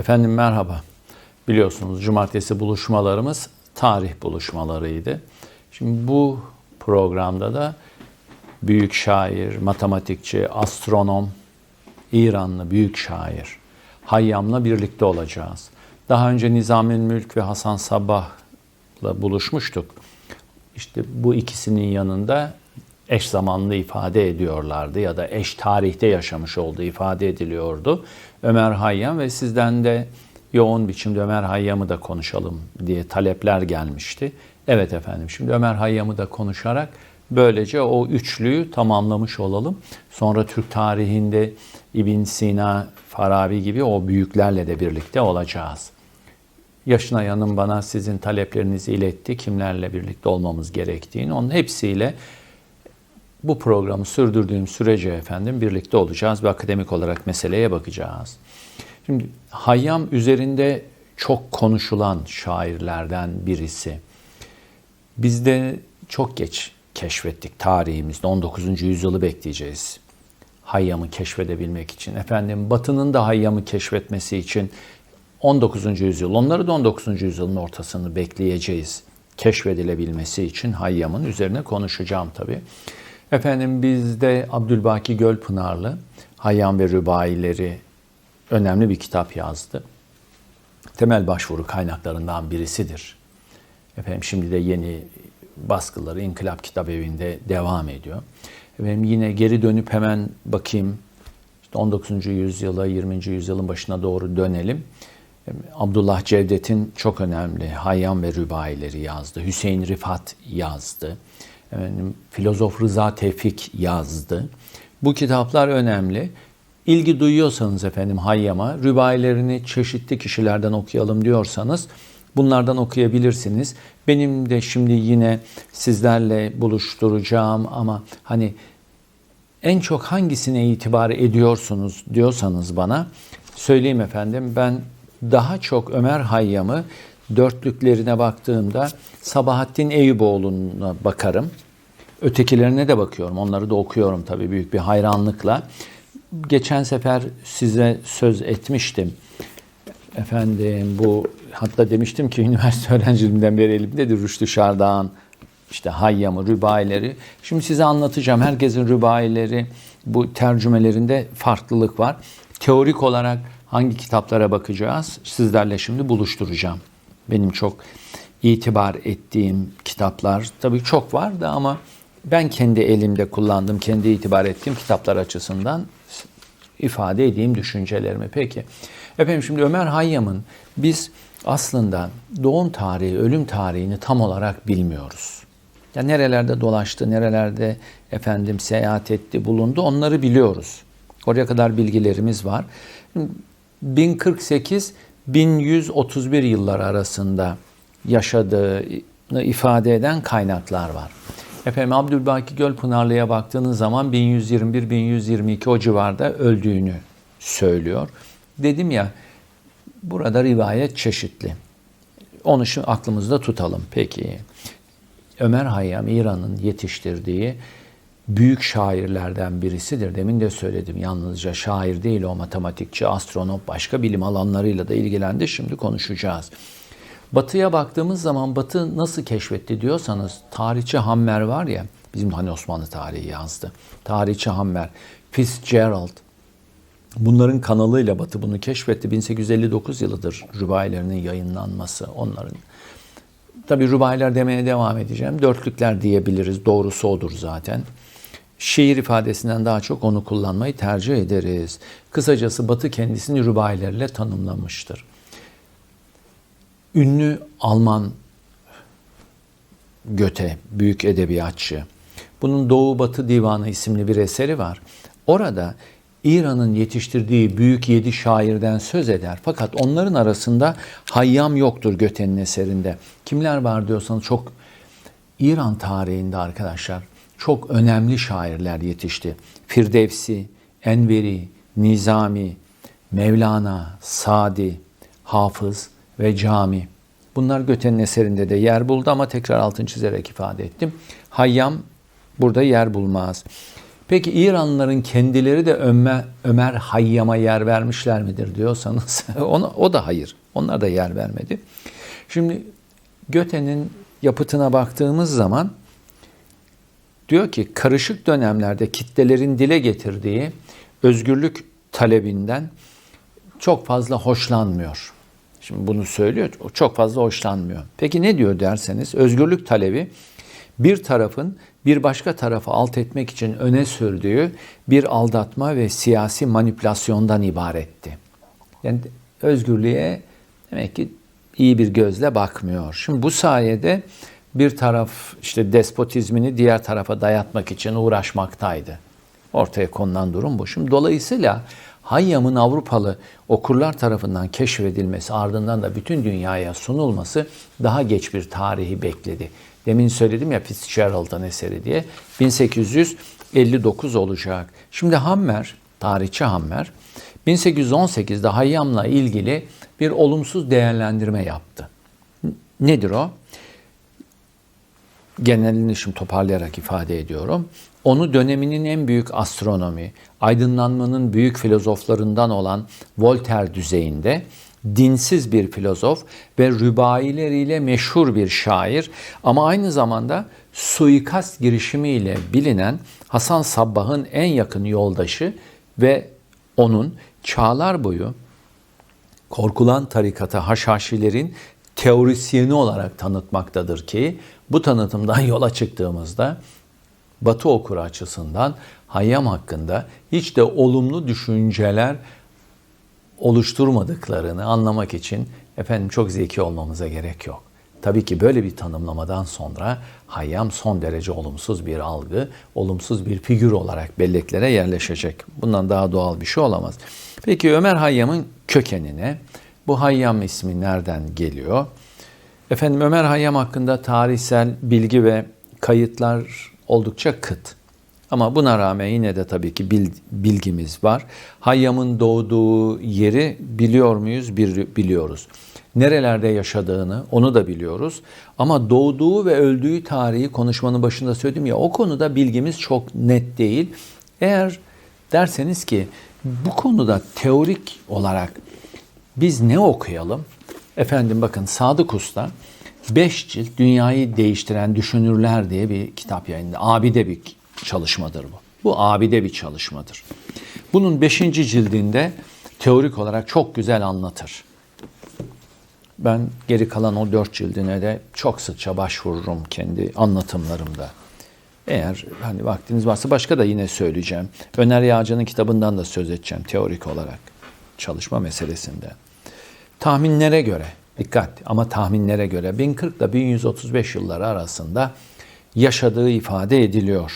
Efendim merhaba. Biliyorsunuz cumartesi buluşmalarımız tarih buluşmalarıydı. Şimdi bu programda da büyük şair, matematikçi, astronom, İranlı büyük şair Hayyam'la birlikte olacağız. Daha önce Nizamül Mülk ve Hasan Sabbah'la buluşmuştuk. İşte bu ikisinin yanında eş zamanlı ifade ediyorlardı ya da eş tarihte yaşamış olduğu ifade ediliyordu. Ömer Hayyam ve sizden de yoğun biçimde Ömer Hayyam'ı da konuşalım diye talepler gelmişti. Evet efendim şimdi Ömer Hayyam'ı da konuşarak böylece o üçlüyü tamamlamış olalım. Sonra Türk tarihinde İbn Sina, Farabi gibi o büyüklerle de birlikte olacağız. Yaşına yanım bana sizin taleplerinizi iletti. Kimlerle birlikte olmamız gerektiğini. Onun hepsiyle bu programı sürdürdüğüm sürece efendim birlikte olacağız ve akademik olarak meseleye bakacağız. Şimdi Hayyam üzerinde çok konuşulan şairlerden birisi. Biz de çok geç keşfettik tarihimizde 19. yüzyılı bekleyeceğiz. Hayyam'ı keşfedebilmek için. Efendim Batı'nın da Hayyam'ı keşfetmesi için 19. yüzyıl, onları da 19. yüzyılın ortasını bekleyeceğiz. Keşfedilebilmesi için Hayyam'ın üzerine konuşacağım tabii. Efendim bizde Abdülbaki Gölpınarlı Hayyam ve Rübaileri önemli bir kitap yazdı. Temel başvuru kaynaklarından birisidir. Efendim şimdi de yeni baskıları İnkılap Kitap Evi'nde devam ediyor. Efendim yine geri dönüp hemen bakayım işte 19. yüzyıla 20. yüzyılın başına doğru dönelim. Abdullah Cevdet'in çok önemli Hayyam ve Rübaileri yazdı. Hüseyin Rifat yazdı. Efendim, filozof Rıza Tevfik yazdı. Bu kitaplar önemli. İlgi duyuyorsanız efendim Hayyam'a, rübailerini çeşitli kişilerden okuyalım diyorsanız bunlardan okuyabilirsiniz. Benim de şimdi yine sizlerle buluşturacağım ama hani en çok hangisine itibar ediyorsunuz diyorsanız bana söyleyeyim efendim ben daha çok Ömer Hayyam'ı dörtlüklerine baktığımda Sabahattin Eyüboğlu'na bakarım. Ötekilerine de bakıyorum. Onları da okuyorum tabii büyük bir hayranlıkla. Geçen sefer size söz etmiştim. Efendim bu hatta demiştim ki üniversite öğrenciliğimden beri elimdedir Rüştü Şardağ'ın işte Hayyam'ı, rübaileri. Şimdi size anlatacağım. Herkesin rübaileri bu tercümelerinde farklılık var. Teorik olarak hangi kitaplara bakacağız? Sizlerle şimdi buluşturacağım. Benim çok itibar ettiğim kitaplar tabii çok vardı ama ben kendi elimde kullandığım, kendi itibar ettiğim kitaplar açısından ifade edeyim düşüncelerimi. Peki. Efendim şimdi Ömer Hayyam'ın biz aslında doğum tarihi, ölüm tarihini tam olarak bilmiyoruz. Ya nerelerde dolaştı, nerelerde efendim seyahat etti, bulundu onları biliyoruz. Oraya kadar bilgilerimiz var. 1048 1131 yıllar arasında yaşadığını ifade eden kaynaklar var. Efendim Abdülbaki Gölpınarlı'ya baktığınız zaman 1121-1122 o civarda öldüğünü söylüyor. Dedim ya burada rivayet çeşitli. Onu şimdi aklımızda tutalım. Peki Ömer Hayyam İran'ın yetiştirdiği büyük şairlerden birisidir. Demin de söyledim yalnızca şair değil o matematikçi, astronom, başka bilim alanlarıyla da ilgilendi. Şimdi konuşacağız. Batı'ya baktığımız zaman Batı nasıl keşfetti diyorsanız tarihçi Hammer var ya bizim hani Osmanlı tarihi yazdı. Tarihçi Hammer, Fitzgerald bunların kanalıyla Batı bunu keşfetti. 1859 yılıdır rübailerinin yayınlanması onların. Tabi rübailer demeye devam edeceğim. Dörtlükler diyebiliriz. Doğrusu odur zaten. Şiir ifadesinden daha çok onu kullanmayı tercih ederiz. Kısacası Batı kendisini rübailerle tanımlamıştır ünlü Alman Göte, büyük edebiyatçı. Bunun Doğu Batı Divanı isimli bir eseri var. Orada İran'ın yetiştirdiği büyük yedi şairden söz eder. Fakat onların arasında Hayyam yoktur Göte'nin eserinde. Kimler var diyorsanız çok İran tarihinde arkadaşlar çok önemli şairler yetişti. Firdevsi, Enveri, Nizami, Mevlana, Sadi, Hafız, ve cami. Bunlar Göte'nin eserinde de yer buldu ama tekrar altın çizerek ifade ettim. Hayyam burada yer bulmaz. Peki İranlıların kendileri de Ömer, Ömer Hayyam'a yer vermişler midir diyorsanız ona, o da hayır. Onlar da yer vermedi. Şimdi Göte'nin yapıtına baktığımız zaman diyor ki karışık dönemlerde kitlelerin dile getirdiği özgürlük talebinden çok fazla hoşlanmıyor. Şimdi bunu söylüyor, çok fazla hoşlanmıyor. Peki ne diyor derseniz, özgürlük talebi bir tarafın bir başka tarafı alt etmek için öne sürdüğü bir aldatma ve siyasi manipülasyondan ibaretti. Yani özgürlüğe demek ki iyi bir gözle bakmıyor. Şimdi bu sayede bir taraf işte despotizmini diğer tarafa dayatmak için uğraşmaktaydı. Ortaya konulan durum bu. Şimdi dolayısıyla Hayyam'ın Avrupalı okurlar tarafından keşfedilmesi ardından da bütün dünyaya sunulması daha geç bir tarihi bekledi. Demin söyledim ya Fitzgerald'ın eseri diye. 1859 olacak. Şimdi Hammer, tarihçi Hammer, 1818'de Hayyam'la ilgili bir olumsuz değerlendirme yaptı. Nedir o? Genelini şimdi toparlayarak ifade ediyorum. Onu döneminin en büyük astronomi, aydınlanmanın büyük filozoflarından olan Voltaire düzeyinde dinsiz bir filozof ve rübaileriyle meşhur bir şair ama aynı zamanda suikast girişimiyle bilinen Hasan Sabbah'ın en yakın yoldaşı ve onun çağlar boyu korkulan tarikata haşhaşilerin teorisyeni olarak tanıtmaktadır ki bu tanıtımdan yola çıktığımızda Batı okuru açısından Hayyam hakkında hiç de olumlu düşünceler oluşturmadıklarını anlamak için efendim çok zeki olmamıza gerek yok. Tabii ki böyle bir tanımlamadan sonra Hayyam son derece olumsuz bir algı, olumsuz bir figür olarak belleklere yerleşecek. Bundan daha doğal bir şey olamaz. Peki Ömer Hayyam'ın kökenine, bu Hayyam ismi nereden geliyor? Efendim Ömer Hayyam hakkında tarihsel bilgi ve kayıtlar oldukça kıt. Ama buna rağmen yine de tabii ki bilgimiz var. Hayyam'ın doğduğu yeri biliyor muyuz? Biliyoruz. Nerelerde yaşadığını onu da biliyoruz. Ama doğduğu ve öldüğü tarihi konuşmanın başında söyledim ya o konuda bilgimiz çok net değil. Eğer derseniz ki bu konuda teorik olarak biz ne okuyalım? Efendim bakın Sadık Usta 5 cilt Dünyayı Değiştiren Düşünürler diye bir kitap yayınladı. Abide bir çalışmadır bu. Bu abide bir çalışmadır. Bunun 5. cildinde teorik olarak çok güzel anlatır. Ben geri kalan o dört cildine de çok sıkça başvururum kendi anlatımlarımda. Eğer hani vaktiniz varsa başka da yine söyleyeceğim. Öner Yağcı'nın kitabından da söz edeceğim teorik olarak çalışma meselesinde. Tahminlere göre, dikkat ama tahminlere göre 1040 ile 1135 yılları arasında yaşadığı ifade ediliyor.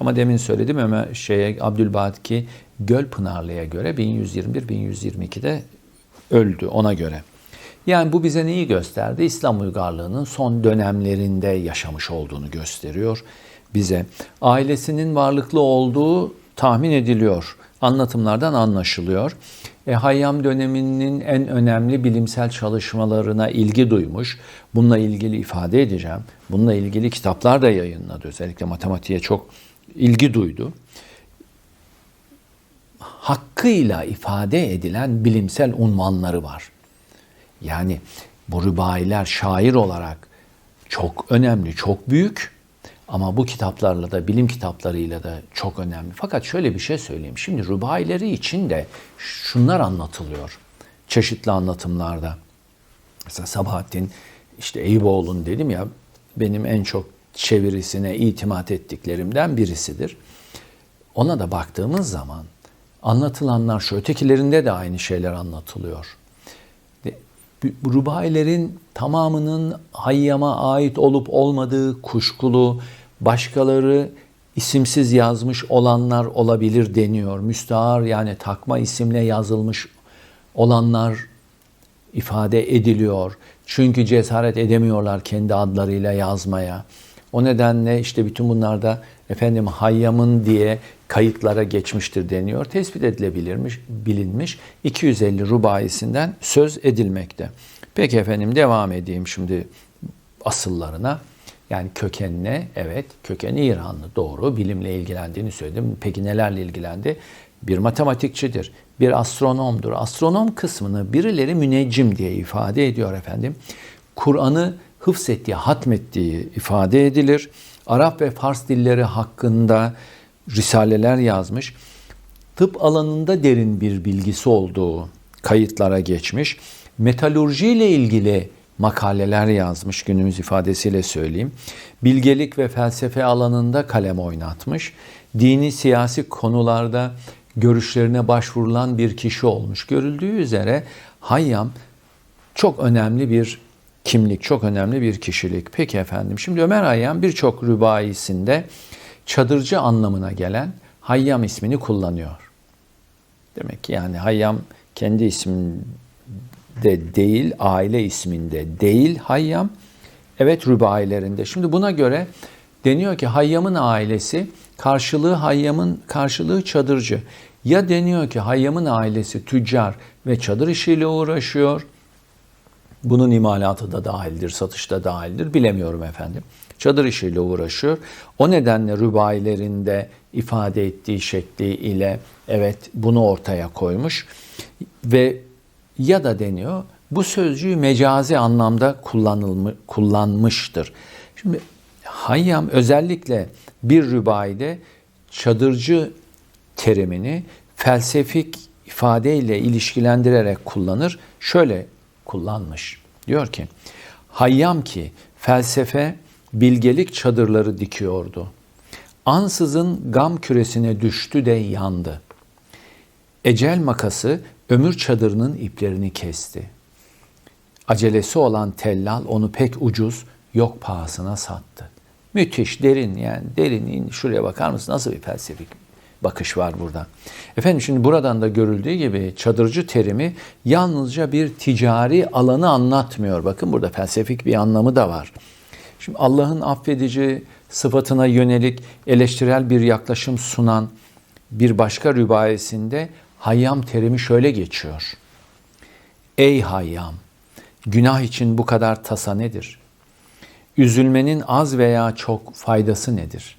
Ama demin söyledim ama şeye Abdülbaki Gölpınarlı'ya göre 1121-1122'de öldü ona göre. Yani bu bize neyi gösterdi? İslam uygarlığının son dönemlerinde yaşamış olduğunu gösteriyor bize. Ailesinin varlıklı olduğu tahmin ediliyor. Anlatımlardan anlaşılıyor. E, Hayyam döneminin en önemli bilimsel çalışmalarına ilgi duymuş. Bununla ilgili ifade edeceğim. Bununla ilgili kitaplar da yayınladı. Özellikle matematiğe çok ilgi duydu. Hakkıyla ifade edilen bilimsel unvanları var. Yani bu rübailer şair olarak çok önemli, çok büyük ama bu kitaplarla da, bilim kitaplarıyla da çok önemli. Fakat şöyle bir şey söyleyeyim. Şimdi rübaileri için de şunlar anlatılıyor çeşitli anlatımlarda. Mesela Sabahattin işte Eyüboğlu'nun dedim ya benim en çok çevirisine itimat ettiklerimden birisidir. Ona da baktığımız zaman anlatılanlar şu ötekilerinde de aynı şeyler anlatılıyor. Rubailerin tamamının Hayyam'a ait olup olmadığı kuşkulu, başkaları isimsiz yazmış olanlar olabilir deniyor. Müstahar yani takma isimle yazılmış olanlar ifade ediliyor. Çünkü cesaret edemiyorlar kendi adlarıyla yazmaya. O nedenle işte bütün bunlarda efendim Hayyam'ın diye kayıtlara geçmiştir deniyor. Tespit edilebilirmiş, bilinmiş 250 rubayisinden söz edilmekte. Peki efendim devam edeyim şimdi asıllarına. Yani kökenine evet kökeni İranlı doğru bilimle ilgilendiğini söyledim. Peki nelerle ilgilendi? Bir matematikçidir, bir astronomdur. Astronom kısmını birileri müneccim diye ifade ediyor efendim. Kur'an'ı hıfzettiği, hatmettiği ifade edilir. Arap ve Fars dilleri hakkında risaleler yazmış. Tıp alanında derin bir bilgisi olduğu kayıtlara geçmiş. Metalurji ile ilgili makaleler yazmış günümüz ifadesiyle söyleyeyim. Bilgelik ve felsefe alanında kalem oynatmış. Dini siyasi konularda görüşlerine başvurulan bir kişi olmuş. Görüldüğü üzere Hayyam çok önemli bir kimlik, çok önemli bir kişilik. Peki efendim, şimdi Ömer Hayyam birçok rübaisinde çadırcı anlamına gelen Hayyam ismini kullanıyor. Demek ki yani Hayyam kendi isminde değil, aile isminde değil Hayyam. Evet rübailerinde. Şimdi buna göre deniyor ki Hayyam'ın ailesi karşılığı Hayyam'ın karşılığı çadırcı. Ya deniyor ki Hayyam'ın ailesi tüccar ve çadır işiyle uğraşıyor. Bunun imalatı da dahildir, satışta dahildir. Bilemiyorum efendim. Çadır işiyle uğraşıyor. O nedenle rübailerinde ifade ettiği şekli ile evet bunu ortaya koymuş. Ve ya da deniyor bu sözcüğü mecazi anlamda kullanılmış, kullanmıştır. Şimdi Hayyam özellikle bir rübaide çadırcı terimini felsefik ifadeyle ilişkilendirerek kullanır. Şöyle kullanmış. Diyor ki, Hayyam ki felsefe bilgelik çadırları dikiyordu. Ansızın gam küresine düştü de yandı. Ecel makası ömür çadırının iplerini kesti. Acelesi olan tellal onu pek ucuz, yok pahasına sattı. Müthiş, derin yani derin. Şuraya bakar mısın? Nasıl bir felsefik bakış var burada. Efendim şimdi buradan da görüldüğü gibi çadırcı terimi yalnızca bir ticari alanı anlatmıyor. Bakın burada felsefik bir anlamı da var. Şimdi Allah'ın affedici sıfatına yönelik eleştirel bir yaklaşım sunan bir başka rübayesinde Hayyam terimi şöyle geçiyor. Ey Hayyam! Günah için bu kadar tasa nedir? Üzülmenin az veya çok faydası nedir?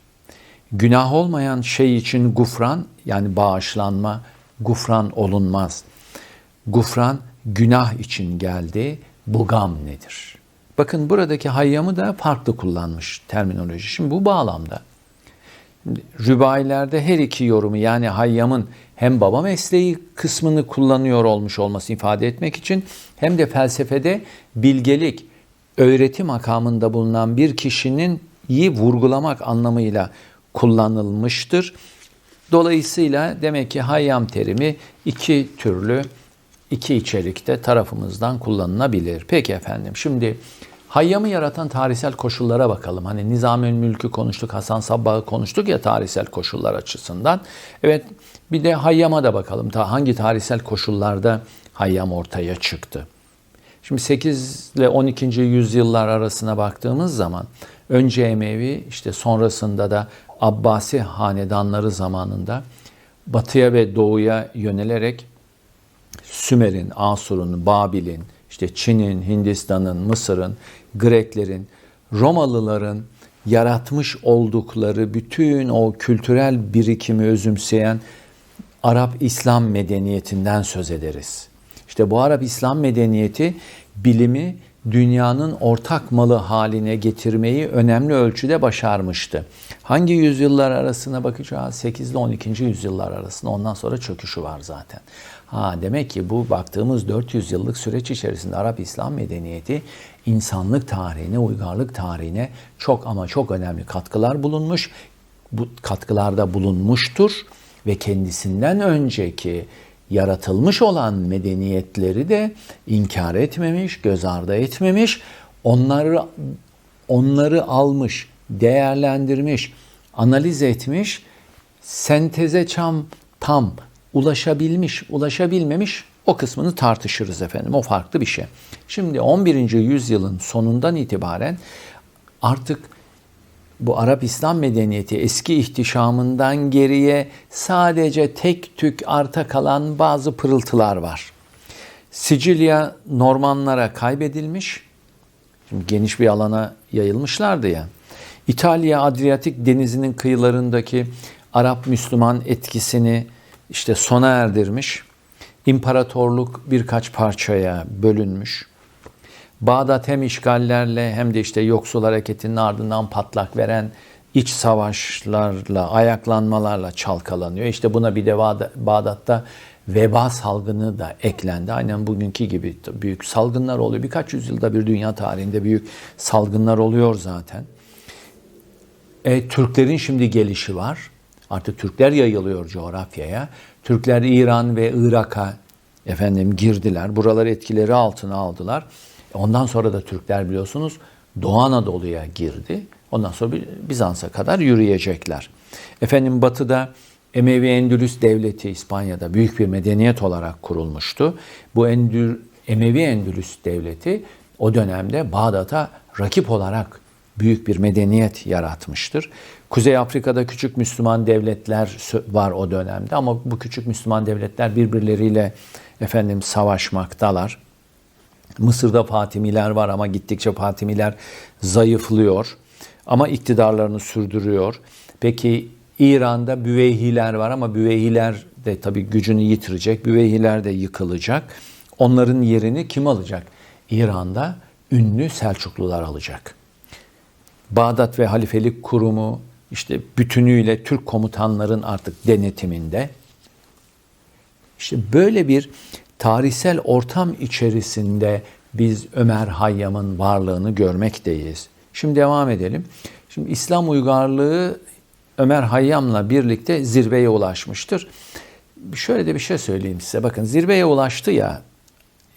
Günah olmayan şey için gufran yani bağışlanma, gufran olunmaz. Gufran günah için geldi, bu gam nedir? Bakın buradaki hayyamı da farklı kullanmış terminoloji. Şimdi bu bağlamda rübailerde her iki yorumu yani hayyamın hem baba mesleği kısmını kullanıyor olmuş olması ifade etmek için hem de felsefede bilgelik, öğreti makamında bulunan bir kişinin iyi vurgulamak anlamıyla kullanılmıştır. Dolayısıyla demek ki hayyam terimi iki türlü, iki içerikte tarafımızdan kullanılabilir. Peki efendim şimdi hayyamı yaratan tarihsel koşullara bakalım. Hani Nizamül Mülk'ü konuştuk, Hasan Sabbah'ı konuştuk ya tarihsel koşullar açısından. Evet bir de hayyama da bakalım. Ta hangi tarihsel koşullarda hayyam ortaya çıktı? Şimdi 8 ile 12. yüzyıllar arasına baktığımız zaman önce Emevi işte sonrasında da Abbasi hanedanları zamanında batıya ve doğuya yönelerek Sümer'in, Asur'un, Babil'in, işte Çin'in, Hindistan'ın, Mısır'ın, Greklerin, Romalıların yaratmış oldukları bütün o kültürel birikimi özümseyen Arap İslam medeniyetinden söz ederiz. İşte bu Arap İslam medeniyeti bilimi dünyanın ortak malı haline getirmeyi önemli ölçüde başarmıştı. Hangi yüzyıllar arasına bakacağız? 8 ile 12. yüzyıllar arasında ondan sonra çöküşü var zaten. Ha demek ki bu baktığımız 400 yıllık süreç içerisinde Arap İslam medeniyeti insanlık tarihine, uygarlık tarihine çok ama çok önemli katkılar bulunmuş. Bu katkılarda bulunmuştur ve kendisinden önceki yaratılmış olan medeniyetleri de inkar etmemiş, göz ardı etmemiş. Onları onları almış, değerlendirmiş, analiz etmiş, senteze çam tam ulaşabilmiş, ulaşabilmemiş o kısmını tartışırız efendim. O farklı bir şey. Şimdi 11. yüzyılın sonundan itibaren artık bu Arap İslam medeniyeti eski ihtişamından geriye sadece tek tük arta kalan bazı pırıltılar var. Sicilya Normanlara kaybedilmiş. Şimdi geniş bir alana yayılmışlardı ya. İtalya Adriyatik denizinin kıyılarındaki Arap Müslüman etkisini işte sona erdirmiş. İmparatorluk birkaç parçaya bölünmüş. Bağdat hem işgallerle hem de işte yoksul hareketinin ardından patlak veren iç savaşlarla, ayaklanmalarla çalkalanıyor. İşte buna bir de Bağdat'ta veba salgını da eklendi. Aynen bugünkü gibi büyük salgınlar oluyor. Birkaç yüzyılda bir dünya tarihinde büyük salgınlar oluyor zaten. E, Türklerin şimdi gelişi var. Artık Türkler yayılıyor coğrafyaya. Türkler İran ve Irak'a efendim girdiler. Buraları etkileri altına aldılar. Ondan sonra da Türkler biliyorsunuz Doğu Anadolu'ya girdi. Ondan sonra Bizans'a kadar yürüyecekler. Efendim Batı'da Emevi Endülüs Devleti İspanya'da büyük bir medeniyet olarak kurulmuştu. Bu Endül, Emevi Endülüs Devleti o dönemde Bağdat'a rakip olarak büyük bir medeniyet yaratmıştır. Kuzey Afrika'da küçük Müslüman devletler var o dönemde ama bu küçük Müslüman devletler birbirleriyle efendim savaşmaktalar. Mısır'da Fatimiler var ama gittikçe Fatimiler zayıflıyor ama iktidarlarını sürdürüyor. Peki İran'da Büveyhiler var ama Büveyhiler de tabii gücünü yitirecek. Büveyhiler de yıkılacak. Onların yerini kim alacak? İran'da ünlü Selçuklular alacak. Bağdat ve Halifelik Kurumu işte bütünüyle Türk komutanların artık denetiminde. İşte böyle bir tarihsel ortam içerisinde biz Ömer Hayyam'ın varlığını görmekteyiz. Şimdi devam edelim. Şimdi İslam uygarlığı Ömer Hayyam'la birlikte zirveye ulaşmıştır. Şöyle de bir şey söyleyeyim size. Bakın zirveye ulaştı ya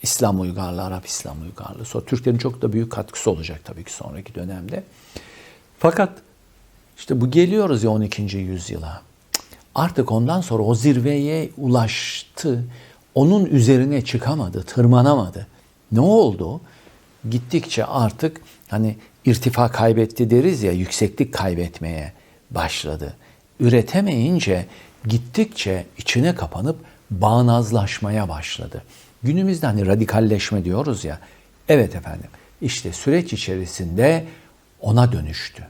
İslam uygarlığı, Arap İslam uygarlığı. Sonra Türklerin çok da büyük katkısı olacak tabii ki sonraki dönemde. Fakat işte bu geliyoruz ya 12. yüzyıla. Artık ondan sonra o zirveye ulaştı. Onun üzerine çıkamadı, tırmanamadı. Ne oldu? Gittikçe artık hani irtifa kaybetti deriz ya, yükseklik kaybetmeye başladı. Üretemeyince gittikçe içine kapanıp bağnazlaşmaya başladı. Günümüzde hani radikalleşme diyoruz ya. Evet efendim. İşte süreç içerisinde ona dönüştü.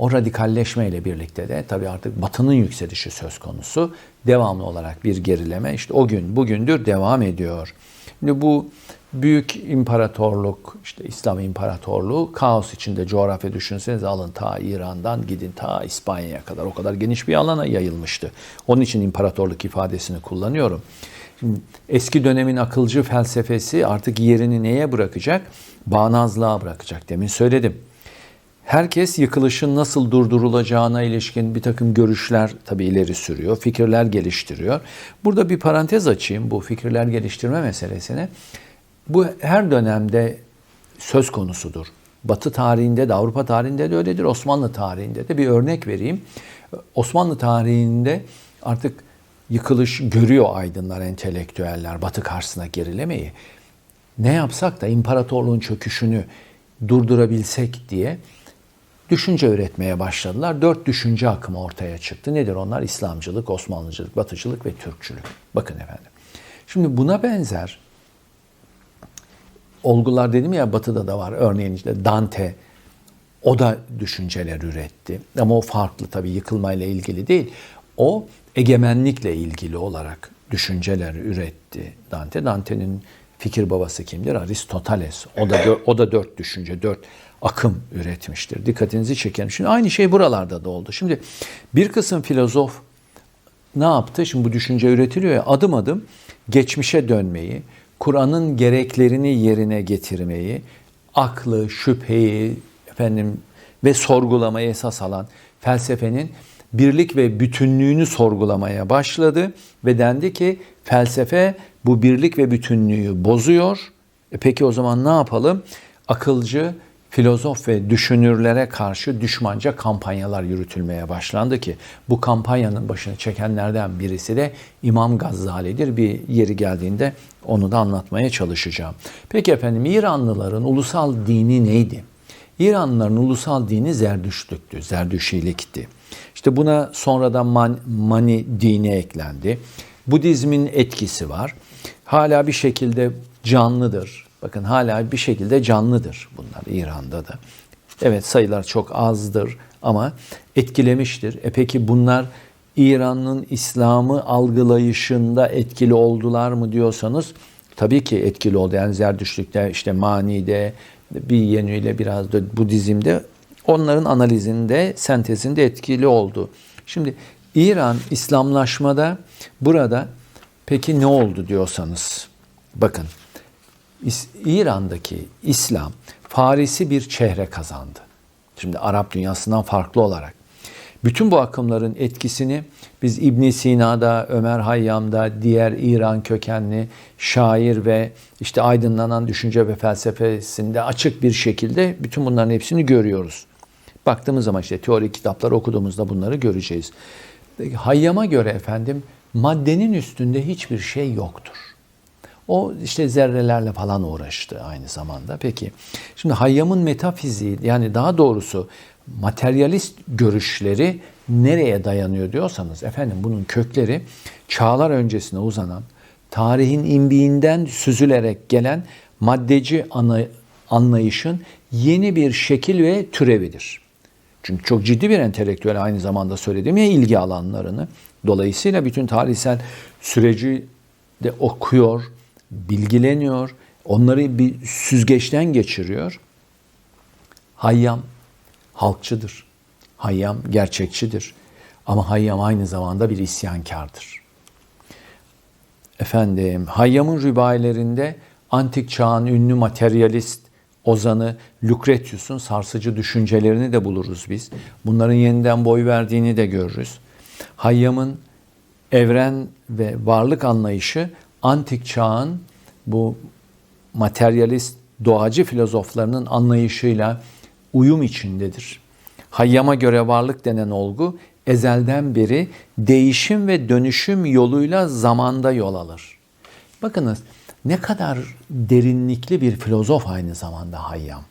O radikalleşme ile birlikte de tabii artık batının yükselişi söz konusu. Devamlı olarak bir gerileme işte o gün bugündür devam ediyor. Şimdi bu büyük imparatorluk, işte İslam imparatorluğu kaos içinde coğrafya düşünseniz alın ta İran'dan gidin ta İspanya'ya kadar o kadar geniş bir alana yayılmıştı. Onun için imparatorluk ifadesini kullanıyorum. Şimdi eski dönemin akılcı felsefesi artık yerini neye bırakacak? Bağnazlığa bırakacak. Demin söyledim. Herkes yıkılışın nasıl durdurulacağına ilişkin bir takım görüşler tabii ileri sürüyor, fikirler geliştiriyor. Burada bir parantez açayım bu fikirler geliştirme meselesine. Bu her dönemde söz konusudur. Batı tarihinde de Avrupa tarihinde de öyledir. Osmanlı tarihinde de bir örnek vereyim. Osmanlı tarihinde artık yıkılış görüyor aydınlar, entelektüeller Batı karşısına gerilemeyi. Ne yapsak da imparatorluğun çöküşünü durdurabilsek diye düşünce üretmeye başladılar. Dört düşünce akımı ortaya çıktı. Nedir onlar? İslamcılık, Osmanlıcılık, Batıcılık ve Türkçülük. Bakın efendim. Şimdi buna benzer olgular dedim ya Batı'da da var. Örneğin işte Dante o da düşünceler üretti. Ama o farklı tabii yıkılmayla ilgili değil. O egemenlikle ilgili olarak düşünceler üretti Dante. Dante'nin fikir babası kimdir? Aristoteles. O da o da dört düşünce, dört akım üretmiştir. Dikkatinizi çekerim. Şimdi aynı şey buralarda da oldu. Şimdi bir kısım filozof ne yaptı? Şimdi bu düşünce üretiliyor ya adım adım geçmişe dönmeyi, Kur'an'ın gereklerini yerine getirmeyi, aklı, şüpheyi efendim ve sorgulamayı esas alan felsefenin birlik ve bütünlüğünü sorgulamaya başladı ve dendi ki felsefe bu birlik ve bütünlüğü bozuyor. E peki o zaman ne yapalım? Akılcı, filozof ve düşünürlere karşı düşmanca kampanyalar yürütülmeye başlandı ki bu kampanyanın başını çekenlerden birisi de İmam Gazali'dir. Bir yeri geldiğinde onu da anlatmaya çalışacağım. Peki efendim İranlıların ulusal dini neydi? İranlıların ulusal dini Zerdüştlüktü, Zerdüşilikti. İşte buna sonradan Man, Mani dini eklendi. Budizmin etkisi var. Hala bir şekilde canlıdır. Bakın hala bir şekilde canlıdır bunlar İran'da da. Evet sayılar çok azdır ama etkilemiştir. E peki bunlar İran'ın İslam'ı algılayışında etkili oldular mı diyorsanız tabii ki etkili oldu. Yani Zerdüştlük'te işte manide bir yönüyle biraz da Budizm'de onların analizinde, sentezinde etkili oldu. Şimdi İran İslamlaşmada burada peki ne oldu diyorsanız bakın İran'daki İslam Farisi bir çehre kazandı. Şimdi Arap dünyasından farklı olarak. Bütün bu akımların etkisini biz İbn Sina'da, Ömer Hayyam'da, diğer İran kökenli şair ve işte aydınlanan düşünce ve felsefesinde açık bir şekilde bütün bunların hepsini görüyoruz. Baktığımız zaman işte teori kitapları okuduğumuzda bunları göreceğiz. Hayyam'a göre efendim maddenin üstünde hiçbir şey yoktur. O işte zerrelerle falan uğraştı aynı zamanda. Peki şimdi Hayyam'ın metafiziği yani daha doğrusu materyalist görüşleri nereye dayanıyor diyorsanız efendim bunun kökleri çağlar öncesine uzanan tarihin imbiğinden süzülerek gelen maddeci anlayışın yeni bir şekil ve türevidir. Çünkü çok ciddi bir entelektüel aynı zamanda söylediğim ya ilgi alanlarını. Dolayısıyla bütün tarihsel süreci de okuyor, bilgileniyor, onları bir süzgeçten geçiriyor. Hayyam halkçıdır. Hayyam gerçekçidir. Ama Hayyam aynı zamanda bir isyankardır. Efendim, Hayyam'ın rübayilerinde antik çağın ünlü materyalist ozanı Lucretius'un sarsıcı düşüncelerini de buluruz biz. Bunların yeniden boy verdiğini de görürüz. Hayyam'ın evren ve varlık anlayışı antik çağın bu materyalist doğacı filozoflarının anlayışıyla uyum içindedir. Hayyam'a göre varlık denen olgu ezelden beri değişim ve dönüşüm yoluyla zamanda yol alır. Bakınız ne kadar derinlikli bir filozof aynı zamanda Hayyam.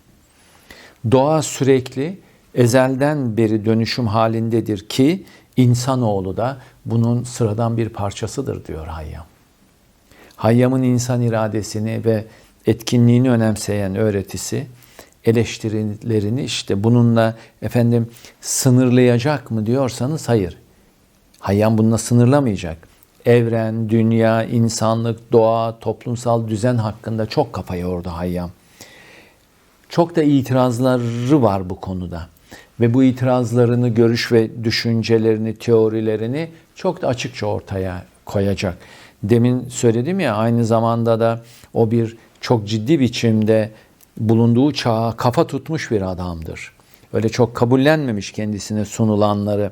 Doğa sürekli ezelden beri dönüşüm halindedir ki insanoğlu da bunun sıradan bir parçasıdır diyor Hayyam. Hayyam'ın insan iradesini ve etkinliğini önemseyen öğretisi eleştirilerini işte bununla efendim sınırlayacak mı diyorsanız hayır. Hayyam bununla sınırlamayacak. Evren, dünya, insanlık, doğa, toplumsal düzen hakkında çok kafa yordu Hayyam. Çok da itirazları var bu konuda. Ve bu itirazlarını, görüş ve düşüncelerini, teorilerini çok da açıkça ortaya koyacak. Demin söyledim ya aynı zamanda da o bir çok ciddi biçimde bulunduğu çağa kafa tutmuş bir adamdır. Öyle çok kabullenmemiş kendisine sunulanları.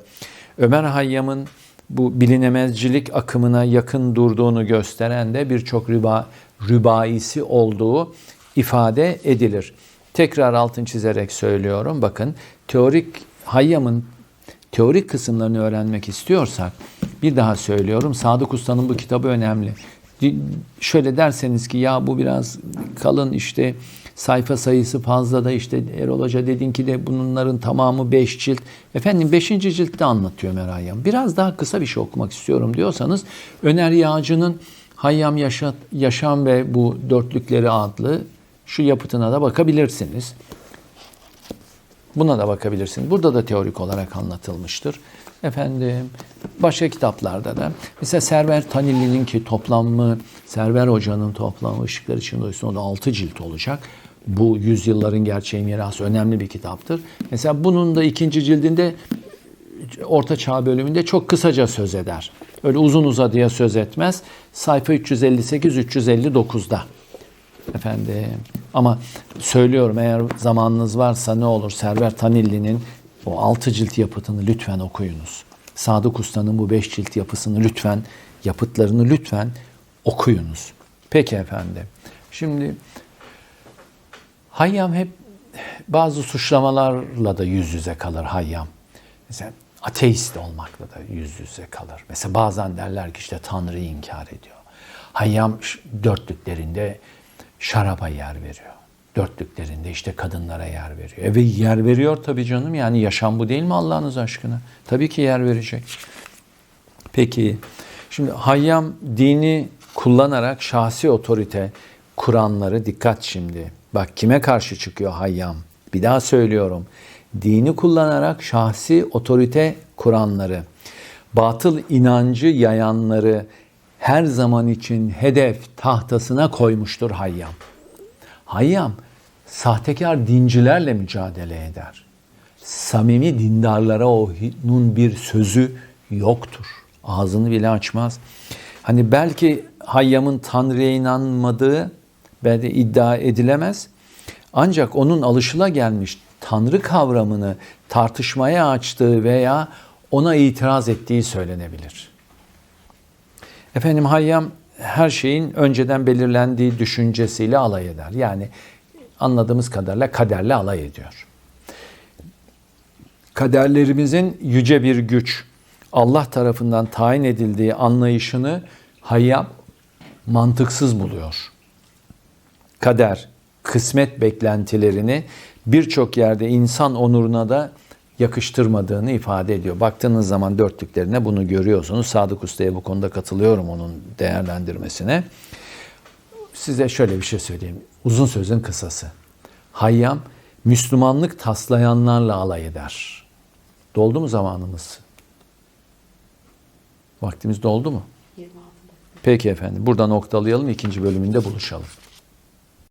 Ömer Hayyam'ın bu bilinemezcilik akımına yakın durduğunu gösteren de birçok rüba, rübaisi olduğu ifade edilir. Tekrar altın çizerek söylüyorum. Bakın teorik Hayyam'ın teorik kısımlarını öğrenmek istiyorsak bir daha söylüyorum. Sadık Usta'nın bu kitabı önemli. Şöyle derseniz ki ya bu biraz kalın işte sayfa sayısı fazla da işte Erol Hoca dedin ki de bunların tamamı 5 cilt. Efendim 5. ciltte anlatıyor Merayyam. Biraz daha kısa bir şey okumak istiyorum diyorsanız Öner Yağcı'nın Hayyam Yaşat, Yaşam ve bu Dörtlükleri adlı şu yapıtına da bakabilirsiniz. Buna da bakabilirsiniz. Burada da teorik olarak anlatılmıştır. Efendim başka kitaplarda da mesela Server Tanilli'nin ki toplamı Server Hoca'nın toplamı Işıklar için Doysun o da 6 cilt olacak. Bu yüzyılların gerçeği mirası önemli bir kitaptır. Mesela bunun da ikinci cildinde Orta Çağ bölümünde çok kısaca söz eder. Öyle uzun uzadıya söz etmez. Sayfa 358-359'da. Efendim ama söylüyorum eğer zamanınız varsa ne olur Server Tanilli'nin o altı cilt yapıtını lütfen okuyunuz. Sadık Usta'nın bu beş cilt yapısını lütfen, yapıtlarını lütfen okuyunuz. Peki efendim. Şimdi Hayyam hep bazı suçlamalarla da yüz yüze kalır Hayyam. Mesela ateist olmakla da yüz yüze kalır. Mesela bazen derler ki işte Tanrı'yı inkar ediyor. Hayyam dörtlüklerinde şaraba yer veriyor. Dörtlüklerinde işte kadınlara yer veriyor. E ve yer veriyor tabii canım. Yani yaşam bu değil mi Allah'ınız aşkına? Tabii ki yer verecek. Peki şimdi Hayyam dini kullanarak şahsi otorite kuranları dikkat şimdi. Bak kime karşı çıkıyor Hayyam? Bir daha söylüyorum. Dini kullanarak şahsi otorite kuranları, batıl inancı yayanları her zaman için hedef tahtasına koymuştur Hayyam. Hayyam sahtekar dincilerle mücadele eder. Samimi dindarlara onun bir sözü yoktur. Ağzını bile açmaz. Hani belki Hayyam'ın Tanrı'ya inanmadığı belki iddia edilemez. Ancak onun alışılagelmiş Tanrı kavramını tartışmaya açtığı veya ona itiraz ettiği söylenebilir. Efendim Hayyam her şeyin önceden belirlendiği düşüncesiyle alay eder. Yani anladığımız kadarıyla kaderle alay ediyor. Kaderlerimizin yüce bir güç, Allah tarafından tayin edildiği anlayışını Hayyam mantıksız buluyor. Kader, kısmet beklentilerini birçok yerde insan onuruna da yakıştırmadığını ifade ediyor. Baktığınız zaman dörtlüklerine bunu görüyorsunuz. Sadık Usta'ya bu konuda katılıyorum onun değerlendirmesine. Size şöyle bir şey söyleyeyim. Uzun sözün kısası. Hayyam Müslümanlık taslayanlarla alay eder. Doldu mu zamanımız? Vaktimiz doldu mu? Peki efendim. Burada noktalayalım. ikinci bölümünde buluşalım.